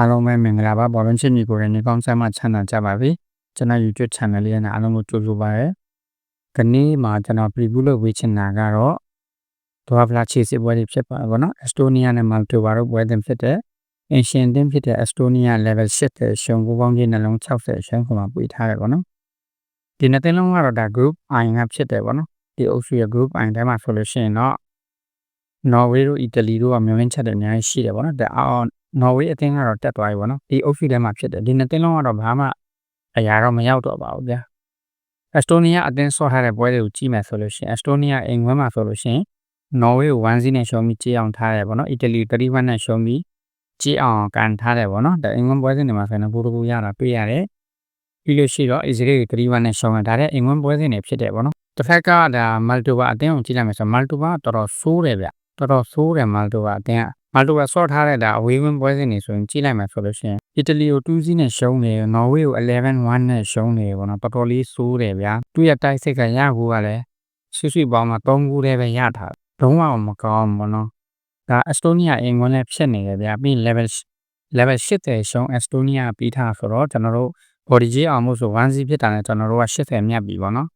အားလုံးပဲမင်္ဂလာပါဘောလုံးချစ်ညီကိုရဲ့နေကောင်းဆက်မှချမ်းသာကြပါပြီကျွန်တော် YouTube channel လေးနဲ့အားလုံးကိုကြိုဆိုပါရစေ။ဒီနေ့မှာကျွန်တော် preview လုပ်ဝေးချင်တာကတော့ဒွါဖလာချေစစ်ပွဲတွေဖြစ်ပါဘောနော်။ Estonia နဲ့ Moldova တို့ပွဲတင်ဖြစ်တဲ့ Ancient တင်ဖြစ်တဲ့ Estonia level 8တဲ့ရှုံးကိုပေါင်းကြီးနှလုံး60ရှုံးခွန်မှာပွေထားတယ်ပေါ့နော်။ဒီနှစ်သိန်းလုံးကတော့ဒါ group I ကဖြစ်တယ်ပေါ့နော်။ဒီအုပ်စုရဲ့ group I ထဲမှာဆိုလို့ရှိရင်တော့နော်ဝေးတို့အီတလီတို့ကမျောလင့်ချက်တွေအများကြီးရှိတယ်ပေါ့နော်။ဒါအောင် နော်ဝေးအသင်းကတော့တက်သွားပြီပေါ့နော်ဒီအုပ်စုထဲမှာဖြစ်တယ်ဒီနှစ်သင်းလုံးကတော့ဘာမှအရာတော့မရောက်တော့ပါဘူးဗျာအက်စတိုးနီးယားအသင်းဆော့ထားတဲ့ပွဲတွေကိုကြည့်မယ်ဆိုလို့ရှိရင်အက်စတိုးနီးယားအိမ်ဝန်းမှာဆိုလို့ရှိရင်နော်ဝေးကို1-0နဲ့ရှုံးပြီးကြေးအောင်ထားတယ်ပေါ့နော်အီတလီ3-1နဲ့ရှုံးပြီးကြေးအောင်ကန်ထားတယ်ပေါ့နော်ဒါအိမ်ဝန်းပွဲစဉ်တွေမှာဆိုရင်ဘူတကူရတာတွေ့ရတယ်ပြီးလို့ရှိတော့အစ္စရေးကို3-1နဲ့ရှုံးတယ်ဒါတဲ့အိမ်ဝန်းပွဲစဉ်တွေဖြစ်တယ်ပေါ့နော်တစ်ဖက်ကဒါမယ်တိုဘာအသင်းကိုကြည့်လိုက်မယ်ဆိုမယ်တိုဘာတော်တော်ဆိုးတယ်ဗျတော်တော်ဆိုးတယ်မယ်တိုဘာအသင်းက မာတိုကဆော့ထားတဲ့ဒါအဝေးဝင်းပွဲစဉ်တွေဆိုရင်ကြည့်လိုက်မှဆိုလို့ရှိရင်အီတလီကို2-0နဲ့ရှုံးတယ်နော်ဝေးကို11-1နဲ့ရှုံးတယ်ပေါ့နော်တော်တော်လေးဆိုးတယ်ဗျာသူ့ရဲ့တိုက်စိတ်ကရကူကလည်းဆွဆွပေါင်းမှာ3ခုတည်းပဲရထားလုံးဝမကောင်းဘူးပေါ့နော်ဒါအက်စတိုးနီးယားအင်ကွန်းလည်းဖြစ်နေတယ်ဗျာပြီး level level 80ရှုံးအက်စတိုးနီးယားပြီးထားဆိုတော့ကျွန်တော်တို့ body J အောင်မှုဆို1-0ဖြစ်တာနဲ့ကျွန်တော်တို့က80မြတ်ပြီပေါ့နော်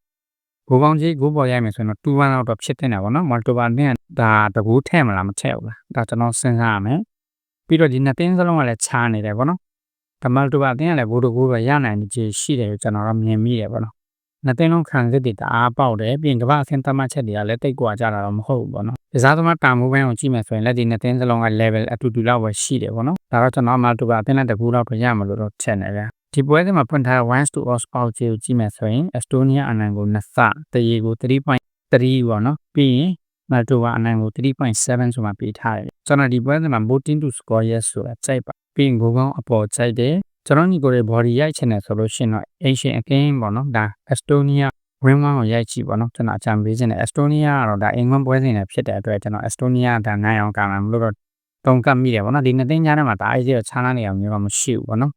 ဂိုးပေါင်းကြီးဂိုးပေါ်ရိုက်မယ်ဆိုရင်တော့2-1လောက်တော့ဖြစ်တင်တာပေါ့နော်မော်တိုဘာနဲ့ဒါတကူထဲ့မလားမထဲ့ဘူးလားဒါကျွန်တော်စဉ်းစားရမယ်ပြီးတော့ဒီနှစ်တင်းစလုံးကလည်းခြားနေတယ်ပေါ့နော်ဒါမော်တိုဘာအတင်းကလည်းဘိုးတကူပဲရနိုင်ခြေရှိတယ်ကျွန်တော်တော့မြင်မိတယ်ပေါ့နော်နှစ်သိန်းလုံးခံစစ်တွေတအားပေါက်တယ်ပြင်ကမ္ဘာအဆင့်သတ်မှတ်ချက်တွေကလည်းတိတ်ကွာကြတာတော့မဟုတ်ဘူးပေါ့နော်ဒီစားသမားတာမူပိုင်းကိုကြည့်မယ်ဆိုရင်လက်ဒီနှစ်သိန်းစလုံးက level အတူတူလောက်ပဲရှိတယ်ပေါ့နော်ဒါတော့ကျွန်တော်မှတူပါအတင်းနဲ့တကူလောက်ပဲရမလို့တော့ချက်နေဗျာ ဒီပွဲစဉ်မှာဖွင့်ထားတဲ့1 to os out ကိုကြည့်မယ်ဆိုရင် Estonia အနိုင်ကိုနှစ်ဆတရေကို3.3ပေါ့နော်ပြီးရင် Moldova အနိုင်ကို3.7ဆိုမှပေးထားတယ်ကျွန်တော်ဒီပွဲစဉ်မှာ voting to score yes ဆိုတာစိုက်ပါပြီးရင်ဂိုးကောင်းအပေါ်စိုက်တယ်ကျွန်တော်ညီကိုရဲ့ body ရိုက်ချင်တယ်ဆိုလို့ရှိရင်တော့ Asian အကင်းပေါ့နော်ဒါ Estonia win one ကိုရိုက်ကြည့်ပေါ့နော်ကျွန်တော်အကြံပေးခြင်းတယ် Estonia ကတော့ဒါအင်္ဂလန်ပွဲစဉ်နဲ့ဖြစ်တဲ့အတွက်ကျွန်တော် Estonia ဒါနိုင်အောင်ကံလာမလို့တော့တုံကပ်မိတယ်ပေါ့နော်ဒီနှစ်သိန်းကြားထဲမှာဒါအိုက်ကြီးကိုခြားနာနေအောင်မျိုးတော့မရှိဘူးပေါ့နော်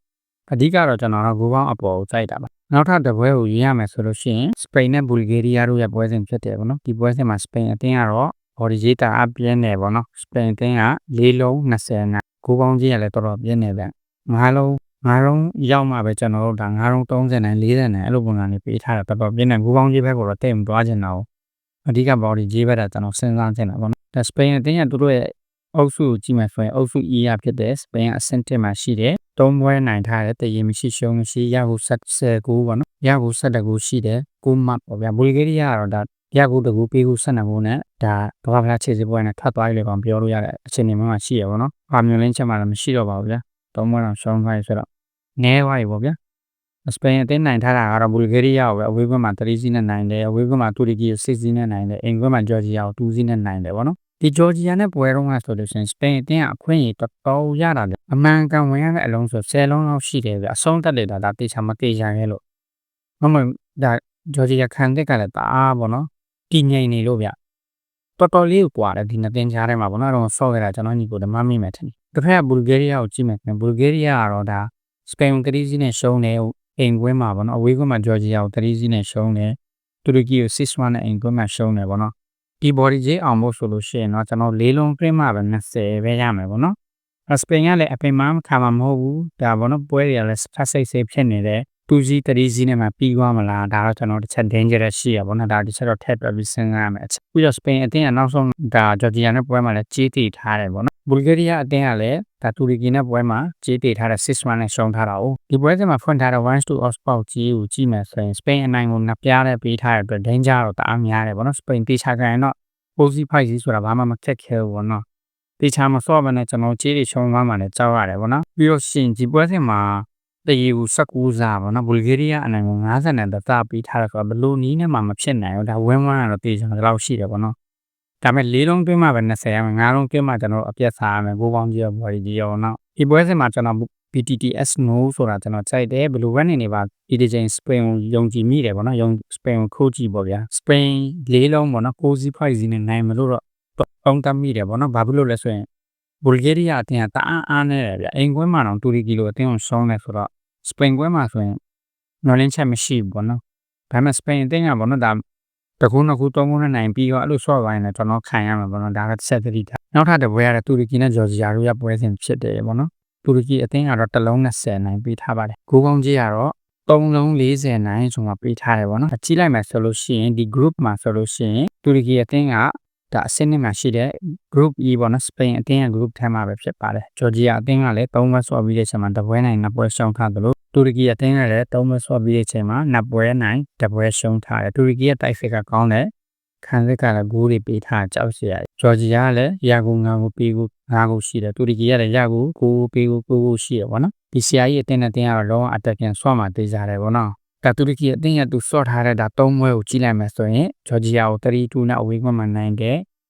အဓိကတော့ကျွန်တော်တို့ဂိုးပေါင်းအပေါ်ကိုစိုက်တာပါနောက်ထပ်တစ်ပွဲကိုယူရမယ်ဆိုလို့ရှိရင်စပိန်နဲ့ဘူလ်ဂေးရီးယားတို့ရဲ့ပွဲစဉ်ဖြစ်တယ်ပေါ့နော်ဒီပွဲစဉ်မှာစပိန်အသင်းကတော့ဘော်ဒီဂျီတာအပြင်းနေပေါ့နော်စပိန်အသင်းက၄လုံး20နဲ့ဂိုးပေါင်းကြီးကလည်းတော်တော်ပြင်းနေဗျ၅လုံးငါးလုံးရောက်မှပဲကျွန်တော်တို့ဒါငါးလုံး30နဲ့40နဲ့အဲ့လိုပုံစံလေးပေးထားတာတော်တော်ပြင်းနေဂိုးပေါင်းကြီးဘက်ကိုတော့တိတ်မသွားချင်တော့အဓိကဘော်ဒီကြီးဘက်ကကျွန်တော်စဉ်းစားချင်တာပေါ့နော်ဒါစပိန်အသင်းကသူတို့ရဲ့အုပ်စုကိုကြည့်မယ်ဆိုရင်အုပ်စု E ရဖြစ်တဲ့စပိန်အဆင့်1မှာရှိတယ်။ သုံးပွဲနိုင်ထားတဲ့တည်ရင်မရှိရှုံးမရှိရဟု19ပေါ့နော်။ရဟု19ခုရှိတယ်။9မှတ်ပေါ့ဗျာ။ဘူလ်ဂေးရီးယားကတော့ဒါရဟုတကူပေးခု12ခုနဲ့ဒါကမ္ဘာဖလားခြေစစ်ပွဲနဲ့ထွက်သွားပြီလေကောင်ပြောလို့ရတဲ့အခြေအနေမျိုးမှာရှိရပေါ့နော်။ဘာမျိုးလင်းချက်မှလည်းမရှိတော့ပါဘူးဗျာ။သုံးပွဲတော့ရှုံးသွားပြီဆိုတော့နဲသွားပြီပေါ့ဗျာ။စပိန်အသင်းနိုင်ထားတာကတော့ဘူလ်ဂေးရီးယားကိုပဲအဝေးဘက်မှာ3စီးနဲ့နိုင်တယ်အဝေးဘက်မှာတူရကီကို6စီးနဲ့နိုင်တယ်အင်္ဂလန်မှာဂျော်ဂျီယာကို2စီးနဲ့နိုင်တယ်ပေါ့နော် ဒီဂျော်ဂျီယာနဲ့ပွဲတော့ကဆိုလို့ရှိရင်စပိန်အတင်းကအခွင့်အရေးတော်တော်ရတာလေအမှန်ကန်ဝင်ရတဲ့အလုံးဆို10လုံးလောက်ရှိတယ်ဗျအဆုံးတက်တယ်ဒါဒါတေချာမတေချာရဲလို့မမဒါဂျော်ဂျီယာခံတဲ့ကလည်းတအားပေါ့နော်တည်ငြိမ်နေလို့ဗျတော်တော်လေးကွာတယ်ဒီနှစ်တင်းချားထဲမှာပေါ့နော်တော့ဆော့ခဲ့တာကျွန်တော်ညီကိုဓမ္မမိမယ်ထင်တယ်တစ်ဖက်ကဘူလ်ဂေးရီးယားကိုကြည့်မယ်ခင်ဘူလ်ဂေးရီးယားကတော့ဒါစပိန်ကို3စီးနဲ့ရှုံးတယ်အိမ်ကွင်းမှာပေါ့နော်အဝေးကွင်းမှာဂျော်ဂျီယာကို3စီးနဲ့ရှုံးတယ်တူရကီကို6-1နဲ့အိမ်ကွင်းမှာရှုံးတယ်ပေါ့နော် ဒီ body J အောင်ဖို့ဆိုလို့ရှိရင်တော့ကျွန်တော်လေးလုံး print မှာပဲ20ပဲရမယ်ပေါ့နော်။စပိန်ကလည်းအပင်မခါမှာမဟုတ်ဘူး။ဒါပေါ့နော်ပွဲတွေကလည်းဖတ်စိတ်စိတ်ဖြစ်နေတယ်။ 2 G 3 G နဲ့မှပြီးသွားမလားဒါတော့ကျွန်တော်တစ်ချက် dangerous ရှိရပါတော့။ဒါတစ်ချက်တော့ထည့်ပြပြီးစဉ်းစားရမယ်။ပြီးတော့စပိန်အသင်းကနောက်ဆုံးဒါဂျော်ဂျီယာနဲ့ပွဲမှာလည်းကြေးတည်ထားတယ်ပေါ့နော်။ဘူလ်ဂေးရီးယားအသင်းကလည်းဒါတူရီကီနဲ့ပွဲမှာကြေးတည်ထားတဲ့6-1နဲ့ရှုံးထားတာ哦။ဒီပွဲစဉ်မှာဖွင့်ထားတဲ့1 to Oxford ကြီးကိုကြည့်မယ်ဆိုရင်စပိန်အနိုင်ကိုနှစ်ပြားနဲ့ပေးထားတဲ့အတွက် danger တော့တအားများတယ်ပေါ့နော်။စပိန်တေချာကန်တော့ပိုစီဖိုက်စီဆိုတာဘာမှမခက်ခဲဘူးပေါ့နော်တေချာမစော့ဘဲနဲ့ကျွန်တော်ကြေးတွေချုံသွားမှလည်းကြောက်ရတယ်ပေါ့နော်ပြီးတော့ရှင်ဒီပွဲစဉ်မှာ တရီကို19စားပေါ့နော်ဘူလ်ဂေးရီးယားအနိုင်ကို90နဲ့တသပြီးထားတယ်ဆိုတော့ဘလို့နီးနဲ့မှမဖြစ်နိုင်ဘူးဒါဝင်းဝမ်းကတော့တေချာတော့ရှိတယ်ပေါ့နော်ဒါပေမဲ့၄လုံးတွင်းမှပဲ20ရမယ်၅လုံးတွင်းမှကျွန်တော်အပြက်စားရမယ်ကိုပေါင်းကြီးရောဘော်ဒီကြီးရောနော်ဒီပွဲစဉ်မှာကျွန်တော် BTTS no ဆိုတာကျွန်တော်ကြိုက်တယ်ဘယ်လိုဝက်နေနေပါဒီဒီချိန် Spain ကိုယုံကြည်မိတယ်ပေါ့နော်ယုံ Spain ကိုခိုးကြည့်ပေါ့ဗျာ Spain လေးလုံးပေါ့နော်6စီး5စီးနဲ့နိုင်မလို့တော့ပေါင်းတတ်မိတယ်ပေါ့နော်ဘာဖြစ်လို့လဲဆိုရင်ဘူလ်ဂေးရီးယားအသင်းကတအားအားနေတယ်ဗျအိမ်ကွင်းမှာတော့တူရီကီလိုအသင်းကိုရှုံးတယ်ဆိုတော့ Spain ကွင်းမှာဆိုရင်နော်လင်းချက်မရှိဘူးပေါ့နော်ဒါပေမဲ့ Spain အသင်းကပေါ့နော်ဒါတကူနှစ်ခုသုံးခုနဲ့နိုင်ပြီးတော့အဲ့လိုဆော့ပိုင်းနဲ့ကျွန်တော်ခံရမှာပေါ့နော်ဒါကဆက်သတိထားနောက်ထပ်တစ်ပွဲရတဲ့တူရကီနဲ့ဂျော်ဂျီယာတို့ရပွဲစဉ်ဖြစ်တယ်ပေါ့နော်တူရကီအသင်းကတော့တစ်လုံး20နိုင်ပေးထားပါတယ်ဂိုးကောင်းကြီးကတော့3လုံး40နိုင်ဆိုမှပေးထားတယ်ဗောနော်ကြည့်လိုက်မယ်ဆိုလို့ရှိရင်ဒီ group မှာဆိုလို့ရှိရင်တူရကီအသင်းကဒါအဆင့်နှစ်မှာရှိတဲ့ group E ပေါ့နော်စပိန်အသင်းရဲ့ group ထဲမှာပဲဖြစ်ပါတယ်ဂျော်ဂျီယာအသင်းကလည်း3ဘက်ဆော့ပြီးတဲ့အချိန်မှာတပွဲနိုင်နှစ်ပွဲရှုံးထားသလို တူရကီအသင်းကလည်း3ဘက်ဆော့ပြီးတဲ့အချိန်မှာနှစ်ပွဲနိုင်တစ်ပွဲရှုံးထားတယ်တူရကီရဲ့တိုက်စစ်ကကောင်းတယ်ခံစစ်ကလည်းဂိုးတွေပေးထားကြောက်စရာဂျော်ဂျီယာကလည်းရာဂို9ကိုပေးကို9ကိုရှိတယ်တူရကီကလည်းရာဂို9ပေးကို9ကိုရှိတယ်ဗောနော်ဒီဆရာကြီးအသင်းနဲ့တင်းကတော့လောအတက်ကန်ဆွမှာသေးကြတယ်ဗောနော်ဒါတူရကီအသင်းရဲ့သူဆော့ထားတဲ့ဒါ၃ပွဲကိုကြည့်လိုက်မယ်ဆိုရင်ဂျော်ဂျီယာကို3-2နဲ့အဝေးကွင်းမှာနိုင်တ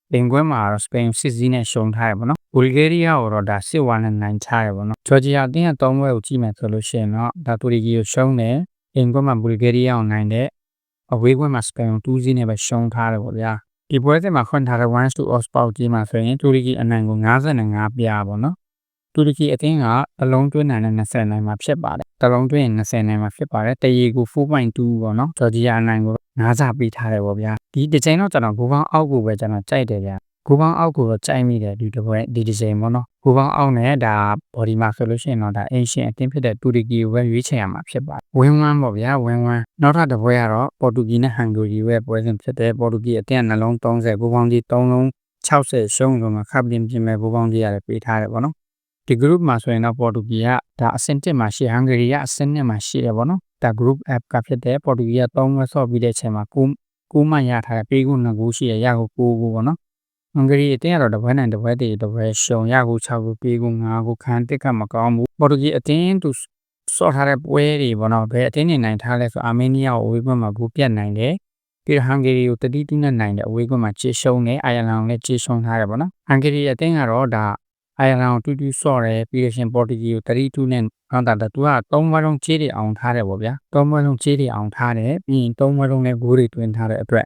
ယ်။တင်ကွင်းမှာတော့စပိန်စစ်စီးနဲ့ရှုံထားရပါတော့။ဘူလ်ဂေးရီးယားကိုတော့ဒါစစ်ဝါနဲ့နိုင်ချရပါတော့။ဂျော်ဂျီယာအသင်းရဲ့၃ပွဲကိုကြည့်မယ်ဆိုလို့ရှိရင်တော့ဒါတူရကီကိုရှုံးတယ်။တင်ကွင်းမှာဘူလ်ဂေးရီးယားကိုနိုင်တယ်။အဝေးကွင်းမှာစပိန်ကို2စီးနဲ့ပဲရှုံးထားတယ်ပေါ့ဗျာ။ဒီပွဲစဉ်မှာခွင့်ထားတဲ့1 to odds ပေါက်ကြီးမှာဆိုရင်တူရကီအနိုင်ကို55ပြားပေါ့နော်။တူရကီအသင်းကအလုံးတွင်းနိုင်တဲ့20နိုင်မှာဖြစ်ပါတယ်။တလုံးတွင်းရင်20နိုင်မှာဖြစ်ပါတယ်။တရေကို4.2ပေါ့နော်။ဂျော်ဂျီယာအနိုင်ကို 9စာပေးထားတယ်ပေါ့ဗျာ။ဒီတစ်ချိန်တော့ကျွန်တော်ဂိုးပေါင်းအောက်ကိုပဲကျွန်တော်ကြိုက်တယ်ဗျာ။ဂိုးပေါင်းအောက်ကိုတော့ကြိုက်မိတယ်ဒီတစ်ပွဲဒီတစ်ချိန်ပေါ့နော်။ဂိုးပေါင်းအောက်နဲ့ဒါ body မှာဆိုလို့ရှိရင်တော့ဒါ ancient အသင်းဖြစ်တဲ့တူရကီကိုပဲရွေးချယ်ရမှာဖြစ်ပါတယ်။ win one ပေါ့ဗျာ win one နောက်ထပ်တစ်ပွဲကတော့ပေါ်တူဂီနဲ့ဟန်ဂိုရီရဲ့ပွဲစဉ်ဖြစ်တဲ့ပေါ်တူဂီအသင်းနှလုံး30ဂိုးပေါင်းကြီး3လုံး60ရှုံးလုံးမှာခပ်ပြင်းပြင်းပဲဂိုးပေါင်းကြီးရတယ်ပေးထားတယ်ပေါ့နော်ဒီ group မှာဆိုရင်တော့ပေါ်တူဂီကဒါအဆင့်1မှာရှိဟန်ဂရီကအဆင့်2မှာရှိတယ်ပေါ့နော် ဒါ group app ကဖြစ်တဲ့ပေါ်တူဂီက3ဝက်ဆော့ပြီးတဲ့အချိန်မှာ9 9မှရထားတဲ့ပေးကို2ကိုရှိရရကို9ကိုပေါ့နော်ဟန်ဂရီအတင်းကတော့တပွဲနိုင်တပွဲတည်းတပွဲရှုံရကို6ကိုပေးကို9ကိုခံတစ်ကမကောင်းဘူးပေါ်တူဂီအတင်းသူဆော့ထားတဲ့ပွဲတွေပေါ့နော်ဘယ်အတင်းနေနိုင်ထားလဲဆိုအာမေးနီးယားကိုအဝေးဘက်မှာဂိုးပြတ်နိုင်တယ်ပြီးတော့ဟန်ဂေရီကိုတတိတိနဲ့နိုင်တဲ့အဝေးကွင်းမှာချေရှုံးတယ်အိုင်ယာလန်ကိုလည်းချေရှုံးထားတယ်ပေါ့နော်ဟန်ဂေရီအသင်းကတော့ဒါ အိုင်ယာလန်ကိုတူးတူးဆော့တယ်ပြီးရရှင်ပေါ်တူဂီကို32နဲ့ဟုတ်တာသူက3ဘွဲလုံးချေးတွေအောင်ထားတယ်ပေါ့ဗျာ3ဘွဲလုံးချေးတွေအောင်ထားတယ်ပြီးရင်3ဘွဲလုံးနဲ့ဂိုးတွေတွင်းထားတဲ့အတွက်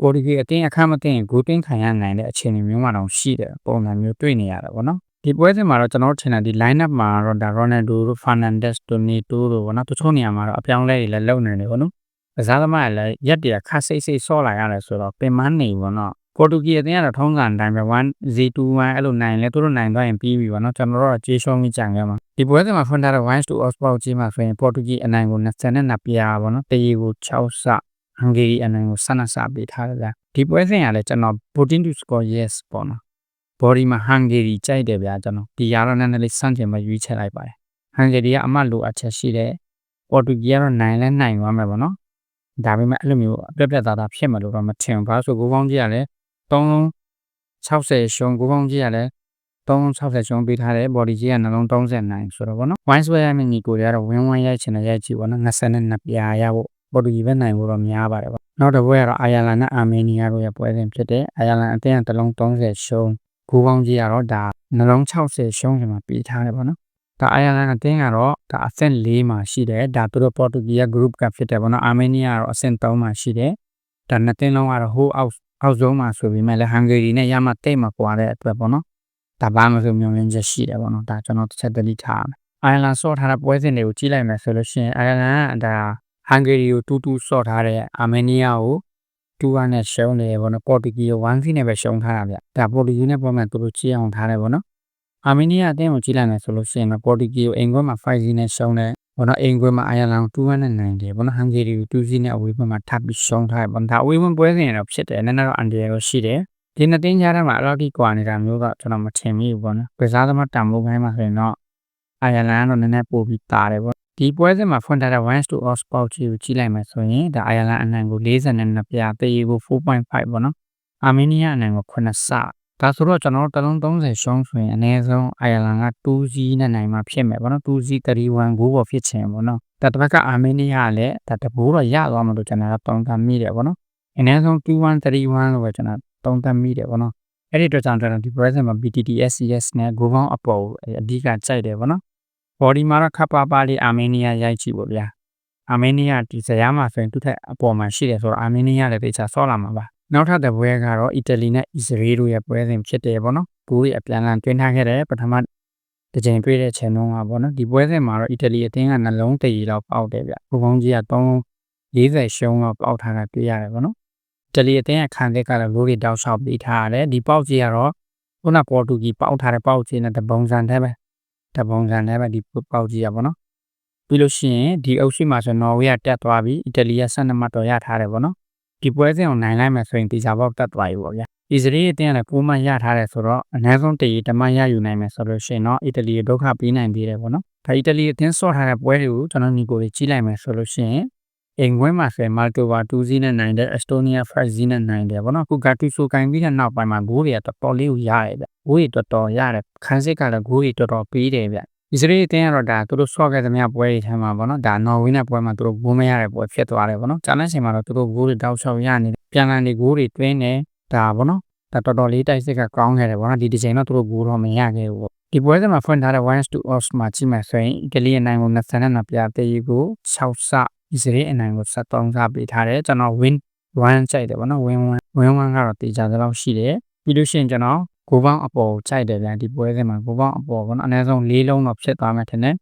ပေါ်တူဂီအတင်းအခမ်းမသိရင်ဂိုးတင်းခံရနိုင်တဲ့အခြေအနေမျိုးမှတော့ရှိတယ်ပုံစံမျိုးတွေ့နေရတာပေါ့နော်ဒီပွဲစဉ်မှာတော့ကျွန်တော်ထင်တယ်ဒီ line up မှာတော့ဒါ Ronaldo တို့ Fernandes တို့ Neto တို့ပေါ့နော်တချို့နေရာမှာတော့အပြောင်းလဲတွေလည်းလုပ်နေတယ်ပေါ့နော်ကစားသမားကလည်းရက်တရခါစိတ်စိတ်ဆော့လာရတယ်ဆိုတော့ပင်မနေပေါ့နော် ပေါ်တူဂီအသင်းကတော့ထုံးစံအတိုင်းပဲ1-0-2-1အဲ့လိုနိုင်လဲသူတို့နိုင်သွားရင်ပြီးပြီပေါ့နော်ကျွန်တော်တို့ကြေးရှုံးပြီးကြံခဲ့မှာဒီပွဲစဉ်မှာဖွင့်ထားတဲ့1 to Oxford ကြီးမှာဆိုရင်ပေါ်တူဂီအနိုင်ကို22ပြားပေါ့နော်တရီကို6ဆဟန်ဂေရီအနိုင်ကို12ဆပေးထားတယ်ဗျာဒီပွဲစဉ်ကလည်းကျွန်တော် voting to score yes ပေါ့နော် body မှာဟန်ဂေရီကြိုက်တယ်ဗျာကျွန်တော်ဒီရတော့နည်းနည်းလေးစန့်ကျင်မရွေးချယ်လိုက်ပါတယ်ဟန်ဂေရီကအမှတ်လိုအပ်ချက်ရှိတယ်ပေါ်တူဂီကတော့နိုင်လဲနိုင်သွားမယ်ပေါ့နော်ဒါပေမဲ့အဲ့လိုမျိုးပြက်ပြက်သားသားဖြစ်မှာလို့တော့မထင်ဘူးဘာလို့ဆိုကိုကောင်းကြီးကလည်း 360ရှုံးကိုကောင်းကြီးကလည်း360ရှုံးပေးထားတယ် body ကြီးကနှလုံး39ဆိုတော့ဗောနော် wine swear နဲ့ညီကိုတွေကတော့ win win ရိုက်ချင်တယ်ရိုက်ကြည့်ဗောနော်22ပြာရဖို့ body ပဲနိုင်ဖို့တော့များပါတယ်ဗောနောက်တစ်ပွဲကတော့အိုင်ယာလန်နဲ့အာမေးနီးယားတို့ရဲ့ပွဲစဉ်ဖြစ်တဲ့အိုင်ယာလန်အသင်းကတလုံး30ရှုံးကိုကောင်းကြီးကတော့ဒါနှလုံး60ရှုံးချင်မှာပေးထားတယ်ဗောနော်ဒါအိုင်ယာလန်အသင်းကတော့ဒါအဆင့်၄မှာရှိတယ်ဒါသူတို့ပေါ်တူဂီယာ group ကဖြစ်တယ်ဗောနော်အာမေးနီးယားကတော့အဆင့်3မှာရှိတယ်ဒါနှစ်သင်းလုံးကတော့ whole out အောက်ဆုံးမှာဆိုပေမဲ့လည်းဟန်ဂေရီနဲ့ရမတိတ်မကွာတဲ့အတွက်ပေါ့နော်ဒါဘာမှဆိုမျိုးရင်းချက်ရှိတယ်ပေါ့နော်ဒါကျွန်တော်တစ်ချက်တတိထားမယ်အိုင်ယာလန်ဆော့ထားတဲ့ပွဲစဉ်တွေကိုကြည့်လိုက်မယ်ဆိုလို့ရှိရင်အိုင်ယာလန်ကဒါဟန်ဂေရီကို2-2ဆော့ထားတဲ့အာမေးနီးယားကို2-1နဲ့ရှုံးတယ်ပေါ့နော်ပေါ်တူဂီကို1-0နဲ့ပဲရှုံးထားတာဗျဒါပေါ်တူဂီနဲ့ပုံမှန်သူတို့ကြည့်အောင်ထားတယ်ပေါ့နော်အာမေးနီးယားအသင်းကိုကြည့်လိုက်မယ်ဆိုလို့ရှိရင်ပေါ်တူဂီကိုအင်္ဂွန်းမှာ5-0နဲ့ရှုံးတယ် ဘောနော်အင်္ဂွေမှာအိုင်ယာလန်ကို2-1နဲ့နိုင်တယ်ဘောနော်ဟန်ဂေရီကို2-0နဲ့အဝေးဘက်မှာထပ်ပြီးရှုံးထားတယ်ဘောဒါအဝေးဘက်ပွဲစဉ်ရတော့ဖြစ်တယ်နည်းနည်းတော့အန်ဒီယာကိုရှိတယ်ဒီနှစ်တင်းကြားထဲမှာအလောက်ကြီးကွာနေတာမျိုးတော့ကျွန်တော်မထင်မိဘူးပေါ့နော်။ကစားသမားတံမိုးပိုင်းမှာဆိုရင်တော့အိုင်ယာလန်ကတော့နည်းနည်းပိုပြီးတာတယ်ပေါ့။ဒီပွဲစဉ်မှာဖွင့်ထားတဲ့1 to all sport ကြီးကိုကြည့်လိုက်မယ်ဆိုရင်ဒါအိုင်ယာလန်အနိုင်ကို42ပြားတေးကို4.5ပေါ့နော်။အာမေးနီးယားအနိုင်ကို9ဆ ဒါဆိုတော့ကျွန်တော်တို့တလုံး30ရှုံးဆိုရင်အနည်းဆုံးအိုင်ယာလန်က2-0နဲ့နိုင်မှာဖြစ်မယ်ပေါ့နော်2-0 31ဂိုးပေါ်ဖြစ်ချင်ပေါ့နော်ဒါတစ်ဖက်ကအာမေးနီးယားကလည်းဒါတဘိုးတော့ရသွားမှလို့ကျွန်တော်ကတုံးတမိတယ်ပေါ့နော်အနည်းဆုံး2-1 31လို့ပဲကျွန်တော်တုံးတမိတယ်ပေါ့နော်အဲ့ဒီအတွက်ကြောင့်ကျွန်တော်ဒီ present မှာ BTT SCS နဲ့ဂိုးပေါင်းအပေါ်အဓိကကြိုက်တယ်ပေါ့နော် body မှာတော့ခပ်ပါပါလေးအာမေးနီးယားရိုက်ကြည့်ပေါ့ဗျာအာမေးနီးယားဒီဇယားမှာဆိုရင်သူ့ထက်အပေါ်မှာရှိတယ်ဆိုတော့အာမေးနီးယားလည်းတေချာဆော့လာမှာပါ နောက်ထပ်တဲ့ပွဲကတော့အီတလီနဲ့အစ္စရေးတို့ရဲ့ပွဲစဉ်ဖြစ်တယ်ပေါ့နော်။ကိုယ်ရဲ့အပြန်အလှန်တွင်းထားခဲ့တဲ့ပထမတစ်ချိန်တွေ့တဲ့ချိန်တုန်းကပေါ့နော်ဒီပွဲစဉ်မှာတော့အီတလီအသင်းကနှလုံးတရီလောက်ပေါက်တယ်ဗျ။ဘုံဘုံကြီးက340ရှုံးတော့ပေါက်ထားတာတွေ့ရတယ်ပေါ့နော်။အီတလီအသင်းကခံတဲ့ကတော့လိုးတွေတောက်လျှောက်ပေးထားရတယ်ဒီပေါက်ကြီးကတော့ခုနပေါ်တူဂီပေါက်ထားတဲ့ပေါက်ကြီးနဲ့တပုံစံတည်းပဲတပုံစံနဲ့ပဲဒီပေါက်ကြည့်ရပါတော့ပြီးလို့ရှိရင်ဒီအုပ်စုမှာဆိုနော်ဝေးကတက်သွားပြီအီတလီက12မှတ်တော့ရထားတယ်ပေါ့နော် ဒီပွဲစဉ်ကိုနိုင်လိုက်မယ်ဆိုရင်တေချာပေါက်တက်သွားပြီပေါ့ဗျာအစ္စရေးအတင်းကလည်း6မှတ်ရထားတယ်ဆိုတော့အနည်းဆုံးတရီတမတ်ရယူနိုင်မယ်ဆိုလို့ရှိရင်တော့အီတလီဒုက္ခပေးနိုင်သေးတယ်ပေါ့နော်ဒါအီတလီအတင်းဆော့ထားတဲ့ပွဲတွေကိုကျွန်တော်ညီကိုတွေကြီးလိုက်မယ်ဆိုလို့ရှိရင်အိမ်ခွဲမှာဆိုရင်မာတိုဗာ2စီးနဲ့နိုင်တယ်အက်စတိုးနီးယား5စီးနဲ့နိုင်တယ်ပေါ့နော်အခုဂါတူဆိုကန်ပြီးတဲ့နောက်ပိုင်းမှာဂိုးတွေကတော်တော်လေးကိုရတယ်ဗျဂိုးတွေတော်တော်ရတယ်ခန်းစစ်ကလည်းဂိုးတွေတော်တော်ပေးတယ်ဗျ အစ္စရေးအတင်းကတော့ဒါသူတို့ဆော့ခဲ့သမျှပွဲတွေထဲမှာပေါ့နော်ဒါနော်ဝေးနဲ့ပွဲမှာသူတို့ဂိုးမရတဲ့ပွဲဖြစ်သွားတယ်ပေါ့နော်ဂျာနက်ရှင်မှာတော့သူတို့ဂိုးတွေတောက်လျှောက်ရနေတယ်ပြန်လည်နေဂိုးတွေတွင်းနေဒါပေါ့နော်ဒါတော်တော်လေးတိုက်စစ်ကကောင်းခဲ့တယ်ပေါ့နော်ဒီတစ်ချိန်တော့သူတို့ဂိုးတော့မရခဲ့ဘူးပေါ့ဒီပွဲစဉ်မှာဖွင့်ထားတဲ့1 to odds မှာကြည့်မယ်ဆိုရင်အီတလီအနိုင်ကို22ပြတေးကို6ဆအစ္စရေးအနိုင်ကို73ဆပေးထားတယ်ကျွန်တော် win 1ကြိုက်တယ်ဗောနော် win 1 win 1ကတော့တေချာသလောက်ရှိတယ်ပြီးလို့ရှိရင်ကျွန်တော် ကိုပေါင်းအပေါ်ကြိုက်တယ်ဗျာဒီပွဲစဉ်မှာကိုပေါင်းအပေါ်ဗောနော်အနည်းဆုံး၄လုံးတော့ဖြစ်သွားမယ်ထင်တယ်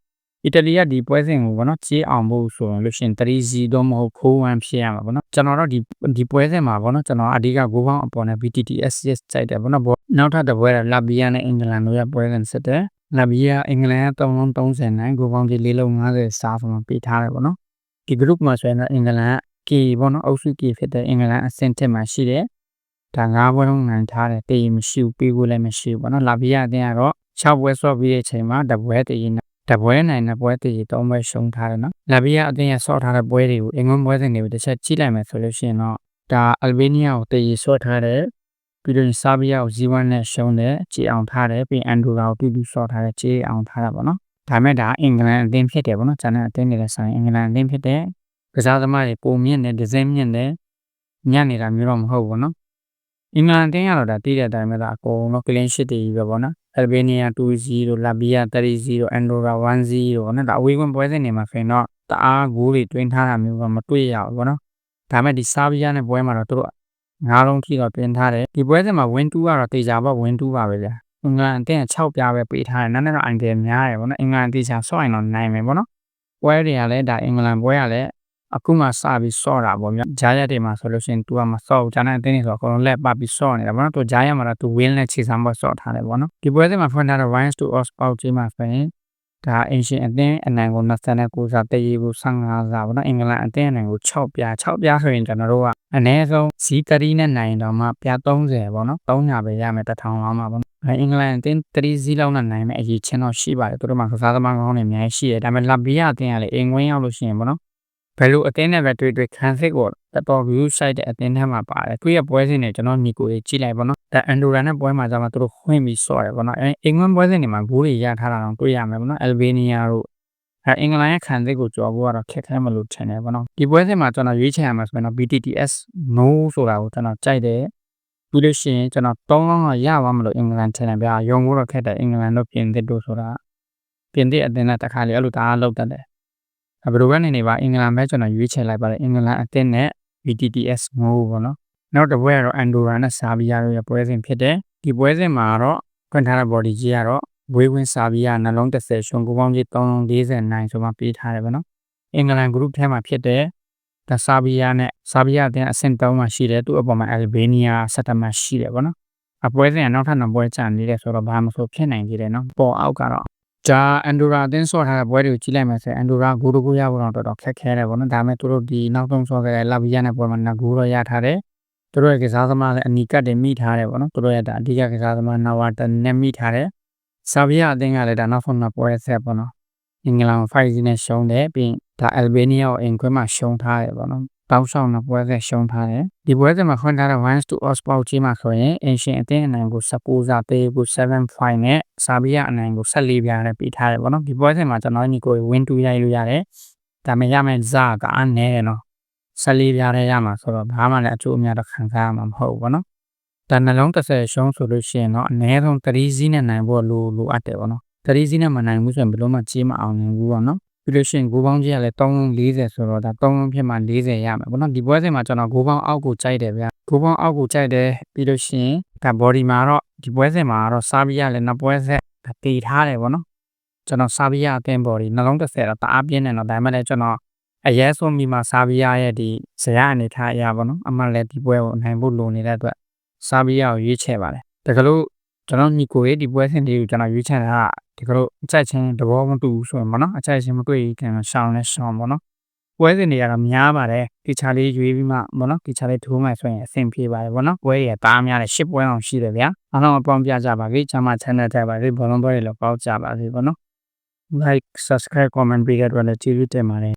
အီတလီကဒီပွဲစဉ်ကိုဗောနော်ကြေးအောင်ဖို့ဆိုရင်လို့ရှိရင်3-0တော့မဟုတ်4-1ဖြစ်ရမှာဗောနော်ကျွန်တော်တော့ဒီဒီပွဲစဉ်မှာဗောနော်ကျွန်တော်အဓိကကိုပေါင်းအပေါ်နဲ့ BTTS ကြိုက်တယ်ဗောနော်နောက်ထပ်တစ်ပွဲကလာဘီယာနဲ့အင်္ဂလန်တို့ရဲ့ပွဲစဉ်စစ်တယ်လာဘီယာအင်္ဂလန်က3လုံး30နိုင်ကိုပေါင်းကြီး4လုံး50စားဆိုမှပေးထားတယ်ဗောနော်ဒီ group မှာဆိုရင်တော့အင်္ဂလန်က K ပေါ့နော်အုပ်စု K ဖြစ်တဲ့အင်္ဂလန်အဆင့်တစ်မှာရှိတယ် ဒါ၅ဘွဲလုံးနိုင်ထားတယ်တည်မရှိဘူးပြီးဖို့လည်းမရှိဘူးပေါ့နော်လာဘီယာအတင်းကတော့6ဘွဲဆော့ပြီးတဲ့အချိန်မှာတပွဲတည်တပွဲနိုင်တဲ့ပွဲတည်၃ဘွဲရှုံးထားတယ်နော်လာဘီယာအတင်းရဆော့ထားတဲ့ပွဲတွေကိုအင်္ဂလန်ပွဲစဉ်တွေကိုတစ်ချက်ကြည့်လိုက်မယ်ဆိုလို့ရှိရင်တော့ဒါအယ်ဘေးနီးယားကိုတည်ဆော့ထားတယ်ပြီးတော့ဆာဘီယာကိုဇီဝန်နဲ့ရှုံးတယ်ကြည်အောင်ထားတယ်ပြီးအန်ဒိုရာကိုတူတူဆော့ထားတယ်ကြည်အောင်ထားတာပေါ့နော်ဒါမဲ့ဒါအင်္ဂလန်အသင်းဖြစ်တယ်ပေါ့နော်။ဂျာနယ်အသင်းတွေလည်းဆိုင်အင်္ဂလန်အသင်းဖြစ်တယ်။ကစားသမားတွေပုံမြင့်တယ်ဒီဇိုင်းမြင့်တယ်ညံ့နေတာမျိုးတော့မဟုတ်ဘူးနော်။ အင်္ဂလန်အသင်းကတော့ဒါတည်တဲ့အတိုင်းပဲဒါအကုန်လုံး clean sheet တွေပဲပေါ့နော်။ Albania 2-0 Latvia 3-0 Andorra 1-0ပေါ့နော်။ဒါအဝေးဝင်ပွဲစဉ်တွေမှာဆိုရင်တော့တအားဂိုးတွေတွင်းထားတာမျိုးကမတွေ့ရဘူးပေါ့နော်။ဒါမဲ့ဒီဆာဘီယာနဲ့ပွဲမှာတော့သူတို့ငါးလုံးထိတော့တွင်းထားတယ်။ဒီပွဲစဉ်မှာ win 2ကတော့တေချာပေါ့ win 2ပါပဲဗျာ။အင်္ဂလန်အသင်းက6ပြားပဲပေးထားတယ်။နားနဲ့တော့အန်တယ်များတယ်ပေါ့နော်။အင်္ဂလန်တေချာဆော့ရင်တော့နိုင်မယ်ပေါ့နော်။ပွဲတွေကလည်းဒါအင်္ဂလန်ပွဲကလည်း အခုမှစပြီးဆော့တာပေါ့ဗျာဂျာရက်တွေမှာဆိုလို့ရှိရင် तू ကမဆော့ဘူးဂျာနဲ့အတင်းနေဆိုတော့အကုန်လုံးလက်ပတ်ပြီးဆော့နေတာပေါ့နော် तू ဂျာရက်မှာတော့ तू win နဲ့ခြေစမ်းပေါ်ဆော့ထားတယ်ပေါ့နော်ဒီပွဲစဉ်မှာဖွင့်ထားတဲ့ Wines to Os ပေါက်ကြီးမှာဆိုရင်ဒါအင်ရှင်အသင်းအနိုင်ကို29စာတည်ရကို15စာပေါ့နော်အင်္ဂလန်အသင်းအနိုင်ကို6ပြား6ပြားဆိုရင်ကျွန်တော်တို့ကအနည်းဆုံး Z3 နဲ့နိုင်တော့မှပြား30ပေါ့နော်300ပဲရမယ်တထောင်လောက်မှာပေါ့နော်အင်္ဂလန်အသင်း3 Z လောက်နဲ့နိုင်မယ်အရေးချင်းတော့ရှိပါတယ်သူတို့မှာကစားသမားကောင်းတွေအများကြီးရှိတယ်ဒါပေမဲ့လဘီယာအသင်းကလည်းအင်္ဂဝင်းရောက်လို့ရှိရင်ပေါ့နော် ဘယ်လိုအတင်းနဲ့ပဲတွေ့တွေ့ခံစစ်ကိုတော်တော် view site တဲ့အတင်းထဲမှာပါတယ်သူရဲ့ပွဲစဉ်တွေကျွန်တော်ညီကိုကြီးကြည့်လိုက်ပါတော့ဒါအန်ဒိုရာနဲ့ပွဲမှာကျမှသူတို့ခွင့်ပြီးဆော့တယ်ပေါ့နော်အဲအင်္ဂလန်ပွဲစဉ်တွေမှာဂိုးတွေရထားတာတော့တွေ့ရမယ်ပေါ့နော်အယ်ဘေးနီးယားတို့အဲအင်္ဂလန်ရဲ့ခံစစ်ကိုကြော်ဖို့ကတော့ခက်ခဲမလို့ထင်တယ်ပေါ့နော်ဒီပွဲစဉ်မှာကျွန်တော်ရွေးချယ်ရမှာဆိုရင်တော့ BTTS no ဆိုတာကိုကျွန်တော်ကြိုက်တယ်ပြီးလို့ရှိရင်ကျွန်တော်တောင်းကောင်းတော့ရပါမလို့အင်္ဂလန်ထင်တယ်ဗျာယုံဖို့တော့ခက်တယ်အင်္ဂလန်တို့ပြင်သစ်တို့ဆိုတာပြင်သစ်အသင်းနဲ့တခါလေအဲ့လိုတအားလောက်တတ်တယ် ဘယ်လိုပဲနေနေပါအင်္ဂလန်ပဲကျွန်တော်ရွေးချယ်လိုက်ပါတယ်အင်္ဂလန်အသင်းနဲ့ BTTS ငိုးပေါ့နော်နောက်တစ်ပွဲကတော့ Andorra နဲ့ Serbia တို့ရဲ့ပွဲစဉ်ဖြစ်တယ်ဒီပွဲစဉ်မှာတော့ခွင့်ထားတဲ့ body ကြီးကတော့ဝေးဝင် Serbia နှလုံး30ရှုံကိုပေါင်းကြီး349ဆိုမှပေးထားတယ်ပေါ့နော်အင်္ဂလန် group ထဲမှာဖြစ်တယ်ဒါဆာဘီယာနဲ့ဆာဘီယာအသင်းအဆင့်3မှာရှိတယ်သူ့အပေါ်မှာအယ်ဘေးနီးယားဆက်တမှာရှိတယ်ပေါ့နော်အပွဲစဉ်ကနောက်ထပ်နှစ်ပွဲကျန်နေတယ်ဆိုတော့ဘာမှမဆိုဖြစ်နိုင်သေးတယ်နော်ပေါ်အောက်ကတော့ ဒါအန်ဒိုရာအသင်းဆော့ထားတဲ့ပွဲတွေကိုကြည့်လိုက်မယ်ဆိုရင်အန်ဒိုရာဂိုးတကူရဖို့တော့တော်တော်ခက်ခဲတယ်ပေါ့နော်ဒါပေမဲ့သူတို့ဒီနောက်ဆုံးဆော့ခဲ့တဲ့လာဗီယာနဲ့ပွဲမှာနဂိုးတော့ရထားတယ်သူတို့ရဲ့ကစားသမားလည်းအနီကတ်တွေမိထားတယ်ပေါ့နော်သူတို့ရဲ့ဒါအဓိကကစားသမားနာဝါတန်နဲ့မိထားတယ်ဆာဗီယာအသင်းကလည်းဒါနောက်ဆုံးနှစ်ပွဲဆက်ပေါ့နော်အင်္ဂလန်5-0နဲ့ရှုံးတယ်ပြီးဒါအယ်ဘေးနီးယားကိုအင်ကွဲမှာရှုံးထားတယ်ပေါ့နော် တောက်ဆောင်တဲ့ပွဲဆက်ရှုံးထားတယ်ဒီပွဲစဉ်မှာခွင့်ထားတဲ့ Vines to Os ပေါကြီးမှာဆိုရင်အင်ရှင်အသင်းအနိုင်ကို16စာသေးကို7-5နဲ့ဆာဘီယာအနိုင်ကို14ပြားနဲ့ပေးထားတယ်ပေါ့နော်ဒီပွဲစဉ်မှာကျွန်တော်ညီကို win 2ရိုက်လို့ရတယ်ဒါပေမဲ့ရမယ်ဇာကအားနည်းတယ်နော်14ပြားနဲ့ရမှာဆိုတော့ဘာမှလည်းအကျိုးအများတော့ခံစားရမှာမဟုတ်ဘူးပေါ့နော်ဒါနှလုံး30ရှုံးဆိုလို့ရှိရင်တော့အနည်းဆုံး3စီးနဲ့နိုင်ဖို့လိုလိုအပ်တယ်ပေါ့နော်3စီးနဲ့မနိုင်ဘူးဆိုရင်ဘယ်လို့မှကြီးမအောင်နိုင်ဘူးပေါ့နော် ပြီးလို့ရှိရင်ဂိုးပေါင်းကြီးကလည်း340ဆိုတော့ဒါ3လုံးဖြစ်မှ40ရမယ်ပေါ့နော်ဒီပွဲစဉ်မှာကျွန်တော်ဂိုးပေါင်းအောက်ကိုကြိုက်တယ်ဗျာဂိုးပေါင်းအောက်ကိုကြိုက်တယ်ပြီးလို့ရှိရင်ဒါ body မှာတော့ဒီပွဲစဉ်မှာတော့စာဘီယာလည်းနှစ်ပွဲဆက်ဒါတည်ထားတယ်ပေါ့နော်ကျွန်တော်စာဘီယာအသင်း body နှလုံး30တော့တအားပြင်းတယ်တော့ဒါမှလည်းကျွန်တော်အရဲဆုံးမိမှာစာဘီယာရဲ့ဒီဇယားအနေထားအရာပေါ့နော်အမှလည်းဒီပွဲကိုနိုင်ဖို့လိုနေတဲ့အတွက်စာဘီယာကိုရွေးချယ်ပါတယ်တကယ်လို့ ကျွန်တော်ညီကိုရဲ့ဒီပွဲစဉ်လေးကိုကျွန်တော်ရွေးချယ်တာကဒီကလို့အချက်ချင်းသဘောမတူဘူးဆိုရင်ပေါ့နော်အချက်ချင်းမတွေ့ရင်ကျွန်တော်ရှောင်းလဲရှောင်းပေါ့နော်ပွဲစဉ်တွေကတော့များပါတယ်ဒီချာလေးရွေးပြီးမှပေါ့နော်ဒီချာလေးထိုးမှဆိုရင်အဆင်ပြေပါတယ်ပေါ့နော်ပွဲတွေကတားများတယ်ရှစ်ပွဲအောင်ရှိတယ်ဗျာအားလုံးအပေါင်းပြကြပါစေကျမ channel တက်ပါစေဘောလုံးပွဲတွေလည်းပေါက်ကြပါစေပေါ့နော် like subscribe comment ပေးကြတော့လည်းကျေးဇူးတင်ပါတယ်